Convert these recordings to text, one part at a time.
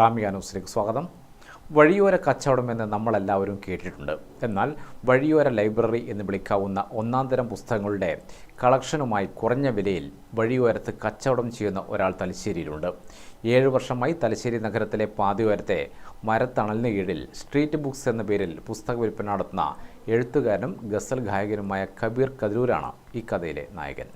ഗ്രാമിക ന്യൂസിലേക്ക് സ്വാഗതം. വഴിയോര കച്ചവടം എന്ന് നമ്മളെല്ലാവരും കേട്ടിട്ടുണ്ട്. എന്നാൽ വഴിയോര ലൈബ്രറി എന്ന് വിളിക്കാവുന്ന ഒന്നാം തരം പുസ്തകങ്ങളുടെ കളക്ഷനുമായി കുറഞ്ഞ വിലയിൽ വഴിയോരത്ത് കച്ചവടം ചെയ്യുന്ന ഒരാൾ തലശ്ശേരിയിലുണ്ട്. ഏഴ് വർഷമായി തലശ്ശേരി നഗരത്തിലെ പാതിയോരത്തെ മരത്തണലിന് കീഴിൽ സ്ട്രീറ്റ് ബുക്സ് എന്ന പേരിൽ പുസ്തക വിൽപ്പന നടത്തുന്ന എഴുത്തുകാരനും ഗസൽ ഗായകനുമായ കബീർ കതിരൂരാണ് ഈ കഥയിലെ നായകൻ.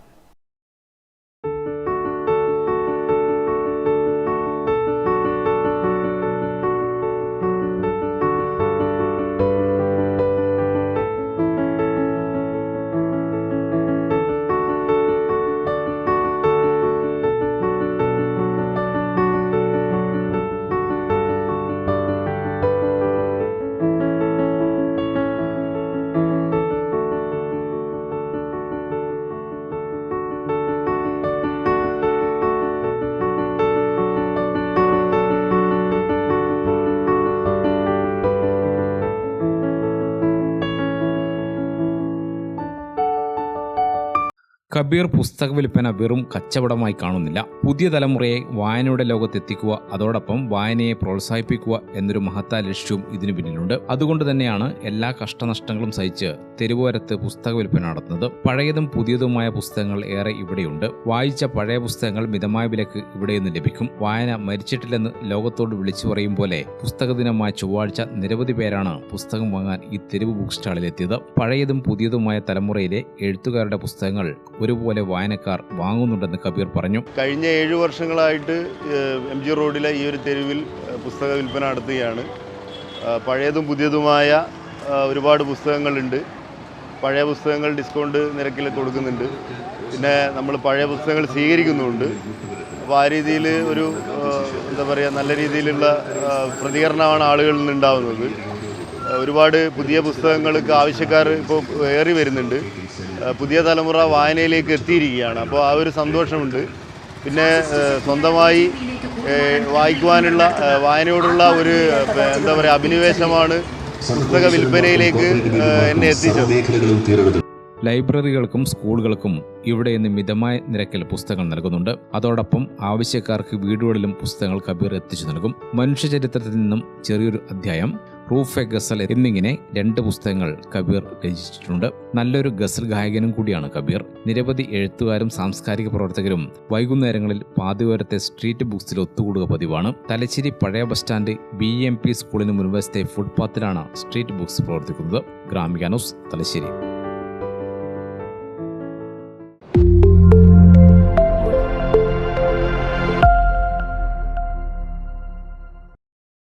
കബീർ പുസ്തക വിൽപ്പന വെറും കച്ചവടമായി കാണുന്നില്ല. പുതിയ തലമുറയെ വായനയുടെ ലോകത്തെത്തിക്കുക അതോടൊപ്പം വായനയെ പ്രോത്സാഹിപ്പിക്കുക എന്നൊരു മഹത്തായ ലക്ഷ്യവും ഇതിനു പിന്നിലുണ്ട്. അതുകൊണ്ട് തന്നെയാണ് എല്ലാ കഷ്ടനഷ്ടങ്ങളും സഹിച്ച് തെരുവോരത്ത് പുസ്തക വിൽപ്പന നടത്തുന്നത്. പഴയതും പുതിയതുമായ പുസ്തകങ്ങൾ ഏറെ ഇവിടെയുണ്ട്. വായിച്ച പഴയ പുസ്തകങ്ങൾ മിതമായ വിലക്ക് ഇവിടെ നിന്ന് ലഭിക്കും. വായന മരിച്ചിട്ടില്ലെന്ന് ലോകത്തോട് വിളിച്ചു പറയും പോലെ പുസ്തക ദിനമായ ചൊവ്വാഴ്ച നിരവധി പേരാണ് പുസ്തകം വാങ്ങാൻ ഈ തെരുവ് ബുക്ക് സ്റ്റാളിലെത്തിയത്. പഴയതും പുതിയതുമായ തലമുറയിലെ എഴുത്തുകാരുടെ പുസ്തകങ്ങൾ ഒരുപോലെ വായനക്കാർ വാങ്ങുന്നുണ്ടെന്ന് കബീർ പറഞ്ഞു. കഴിഞ്ഞ ഏഴ് വർഷങ്ങളായിട്ട് എം ജി റോഡിലെ ഈ ഒരു തെരുവിൽ പുസ്തക വിൽപ്പന നടത്തുകയാണ്. പഴയതും പുതിയതുമായ ഒരുപാട് പുസ്തകങ്ങളുണ്ട്. പഴയ പുസ്തകങ്ങൾ ഡിസ്കൗണ്ട് നിരക്കിൽ കൊടുക്കുന്നുണ്ട്. പിന്നെ നമ്മൾ പഴയ പുസ്തകങ്ങൾ സ്വീകരിക്കുന്നുമുണ്ട്. അപ്പോൾ ആ രീതിയിൽ ഒരു എന്താ പറയുക നല്ല രീതിയിലുള്ള പ്രതികരണമാണ് ആളുകളിൽ നിന്ന് ഉണ്ടാവുന്നത്. ആ, ഒരുപാട് പുതിയ പുസ്തകങ്ങൾക്ക് ആവശ്യക്കാർ ഇപ്പോൾ ഏറി വരുന്നുണ്ട്. പുതിയ തലമുറ വായനയിലേക്ക് എത്തിയിരിക്കുകയാണ്. അപ്പോൾ ആ ഒരു സന്തോഷമുണ്ട്. പിന്നെ സ്വന്തമായി വായിക്കുവാനുള്ള വായനയോടുള്ള ഒരു എന്താ പറയുക അഭിനിവേശമാണ് പുസ്തക വിൽപ്പനയിലേക്ക് എന്നെ എത്തിച്ചത്. ലൈബ്രറികൾക്കും സ്കൂളുകൾക്കും ഇവിടെ നിന്ന് മിതമായ നിരക്കിൽ പുസ്തകങ്ങൾ നൽകുന്നുണ്ട്. അതോടൊപ്പം ആവശ്യക്കാർക്ക് വീടുകളിലും പുസ്തകങ്ങൾ കബീർ എത്തിച്ചു നൽകും. മനുഷ്യചരിത്രത്തിൽ നിന്നും ചെറിയൊരു അധ്യായം. റൂഫ് എ ഗസൽ എന്നിങ്ങനെ രണ്ട് പുസ്തകങ്ങൾ കബീർ രചിച്ചിട്ടുണ്ട്. നല്ലൊരു ഗസൽ ഗായകനും കൂടിയാണ് കബീർ. നിരവധി എഴുത്തുകാരും സാംസ്കാരിക പ്രവർത്തകരും വൈകുന്നേരങ്ങളിൽ പാതിവരത്തെ സ്ട്രീറ്റ് ബുക്സിൽ ഒത്തുകൂടുക പതിവാണ്. തലശ്ശേരി പഴയ bus stand B M P സ്കൂളിന് മുൻവശത്തെ ഫുട്പാത്തിലാണ് സ്ട്രീറ്റ് ബുക്സ് പ്രവർത്തിക്കുന്നത്. ഗ്രാമിക ന്യൂസ് തലശ്ശേരി.